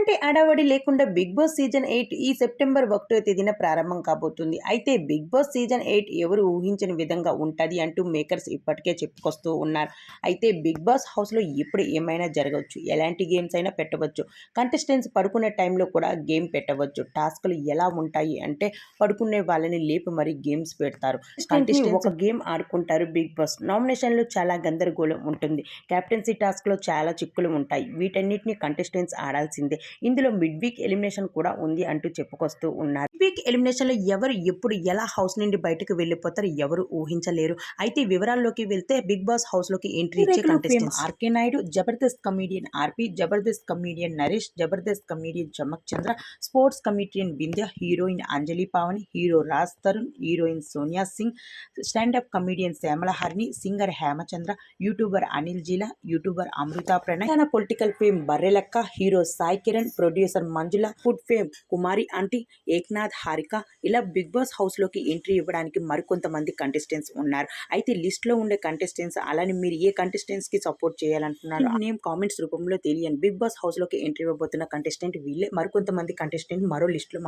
ఎలాంటి అడావడి లేకుండా బిగ్ బాస్ సీజన్ ఎయిట్ ఈ సెప్టెంబర్ ఒకటో తేదీన ప్రారంభం కాబోతుంది. అయితే బిగ్ బాస్ సీజన్ ఎయిట్ ఎవరు ఊహించని విధంగా ఉంటుంది అంటూ మేకర్స్ ఇప్పటికే చెప్పుకొస్తూ ఉన్నారు. అయితే బిగ్ బాస్ హౌస్లో ఇప్పుడు ఏమైనా జరగవచ్చు? ఎలాంటి గేమ్స్ అయినా పెట్టవచ్చు. కంటెస్టెంట్స్ పడుకునే టైంలో కూడా గేమ్ పెట్టవచ్చు. టాస్క్లు ఎలా ఉంటాయి అంటే పడుకునే వాళ్ళని లేపి మరీ గేమ్స్ పెడతారు. ఒక గేమ్ ఆడుకుంటారు బిగ్ బాస్. నామినేషన్లో చాలా గందరగోళం ఉంటుంది. కెప్టెన్సీ టాస్క్లో చాలా చిక్కులు ఉంటాయి. వీటన్నిటిని కంటెస్టెంట్స్ ఆడాల్సిందే. ఇందులో మిడ్ వీక్ ఎలిమినేషన్ కూడా ఉంది అంటూ చెప్పుకొస్తూ ఉన్నారు. వీక్ ఎలిమినేషన్లో ఎవరు ఎప్పుడు ఎలా హౌస్ నుండి బయటకు వెళ్ళిపోతారు ఎవరు ఊహించలేరు. అయితే వివరాల్లోకి వెళ్తే బిగ్ బాస్ హౌస్లోకి ఎంట్రీ ఇచ్చే contestants RK Naidu Jabardasth comedian RP Jabardasth comedian Naresh Jabardasth comedian Chammak Chandra sports comedian Vindhya heroine Anjali Pavani hero Raj Tarun heroine Sonia Singh standup comedian Syamala Harini singer Hemachandra YouTuber Anil Geela YouTuber Amrutha Pranay తన political fame Barrelakka hero Sai Kiran producer Manjula food fame Kumari aunty Eknath Harika ఇలా Bigg Boss హౌస్లోకి entry ఇవ్వడానికి మరికొంతమంది contestants ఉన్నారు. అయితే లిస్ట్లో ఉండే contestants అలానే మీరు ఏ కంటెస్టెంట్స్కి సపోర్ట్ చేయాలంటున్నారు నేమ్ కామెంట్స్ రూపంలో తెలియని బిగ్ బాస్ హౌస్లోకి ఎంట్రీ ఇవ్వబోతున్న కంటెస్టెంట్ వీళ్ళే. మరికొంతమంది కంటెస్టెంట్ మరో లిస్ట్లో